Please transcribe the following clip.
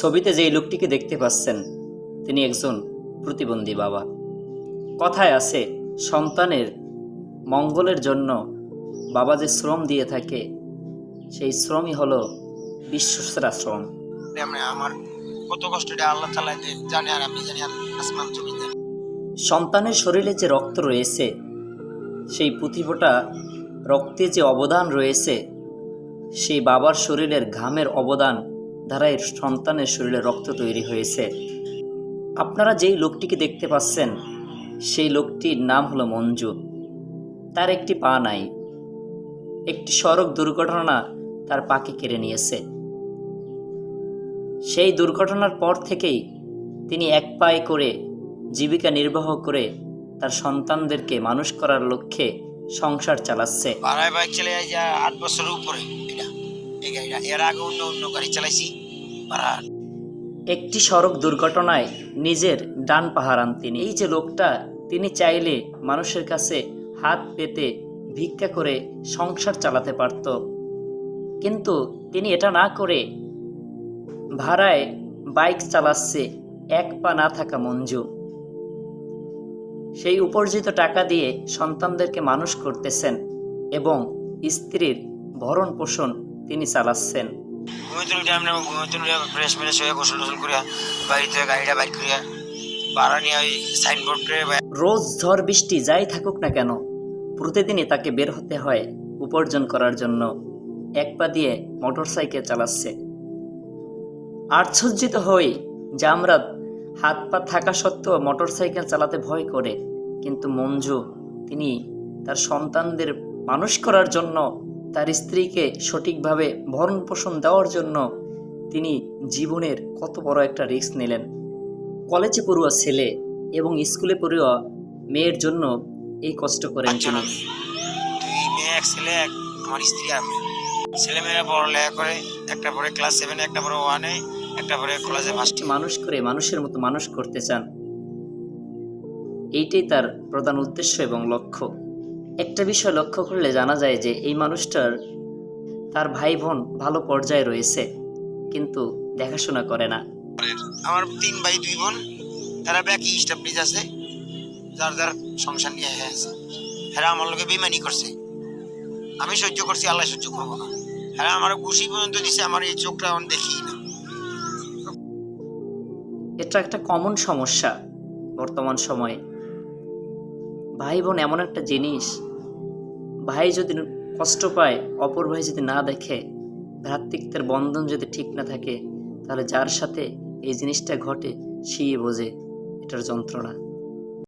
ছবিতে যেই লোকটিকে দেখতে পাচ্ছেন তিনি একজন প্রতিবন্ধী বাবা। কথায় আছে সন্তানের মঙ্গলের জন্য বাবা যে শ্রম দিয়ে থাকে সেই শ্রমই হলো বিশ্বসেরা শ্রম আমার কত কষ্টটা আল্লাহ তালা জানে আর আমি জানি আর আসমান জমি সন্তানের শরীরে যে রক্ত রয়েছে সেই পুঁথিফোঁটা রক্তে যে অবদান রয়েছে সেই বাবার শরীরের ঘামের অবদান দ্বারাই সন্তানের শরীরে রক্ত তৈরি হয়েছে। আপনারা যেই লোকটিকে দেখতে পাচ্ছেন, সেই লোকটির নাম হলো মঞ্জু। তার একটি পা নাই। একটি সড়ক দুর্ঘটনা তার পাকে কেড়ে নিয়েছে। সেই দুর্ঘটনার পর থেকেই তিনি এক পায়ে করে জীবিকা নির্বাহ করে তার সন্তানদেরকে মানুষ করার লক্ষ্যে সংসার চালাচ্ছে। চলে যায় আট উপরে। এর আগে অন্য অন্য গাড়ি চালাইছি। ভাড়া একটি সড়ক দুর্ঘটনায় নিজের ডান পাহারান তিনি। এই যে লোকটা, তিনি চাইলে মানুষের কাছে হাত পেতে ভিক্ষা করে সংসার চালাতে পারত। কিন্তু তিনি এটা না করে ভাড়ায় বাইক চালাচ্ছে, এক পা না থাকা মঞ্জু। সেই উপার্জিত টাকা দিয়ে সন্তানদেরকে মানুষ করতেছেন এবং স্ত্রীর ভরণ পোষণ তিনি চালাচ্ছেন। তুলে ফ্রেশ গোসল টোসল বাড়িতে গাড়িটা বাইক করিয়া ভাড়া নিয়ে ওই সাইনবোর্ডে রোজ ঝড় বৃষ্টি যাই থাকুক না কেন, প্রতিদিনই তাকে বের হতে হয় উপার্জন করার জন্য। এক পা দিয়ে মোটর সাইকেল চালাচ্ছে। আশ্চর্যিত হই যে আমরা হাত পা থাকা সত্ত্বেও মোটর সাইকেল চালাতে ভয় করে, কিন্তু মঞ্জু, তিনি তার সন্তানদের মানুষ করার জন্য তার স্ত্রীকে সঠিকভাবে ভরণ পোষণ দেওয়ার জন্য তিনি জীবনের কত বড় একটা রিস্ক নিলেন। কলেজে পড়ুয়া ছেলে এবং স্কুলে পড়ুয়া মেয়ের জন্য এই কষ্ট করেন তিনি। মেয়ে এক ছেলে আমার স্ত্রী আমি ছেলে পড়ালেখা করে একটা পরে ক্লাস সেভেনে একটা পরে ওয়ানে একটা পরে কলেজে ফার্স্টে মানুষ করে মানুষের মতো মানুষ করতে চান। এইটাই তার প্রধান উদ্দেশ্য এবং লক্ষ্য। একটা বিষয় লক্ষ্য করলে জানা যায় যে এই মানুষটার তার ভাই বোন ভালো পর্যায়ে রয়েছে কিন্তু দেখাশোনা করে না। আমার তিন ভাই দুই বোন তারা ব্যাকি স্টাবলিশ আছে যার যার সংসার নিয়ে হয়ে আছে। এরা আমার লোকে বেমানি করছে। আমি সহ্য করছি আল্লাহ সহ্য করব না। এরা আমার ঘুষি পর্যন্ত দিছে আমার এই চোখটা এখন দেখি না। এটা একটা কমন সমস্যা বর্তমান সময়ে। ভাই বোন এমন একটা জিনিস, ভাই যদি কষ্ট পায়, অপর ভাই যদি না দেখে, ভ্রাতৃত্বের বন্ধন যদি ঠিক না থাকে, তাহলে যার সাথে এই জিনিসটা ঘটে সেই বোঝে এটার যন্ত্রণা।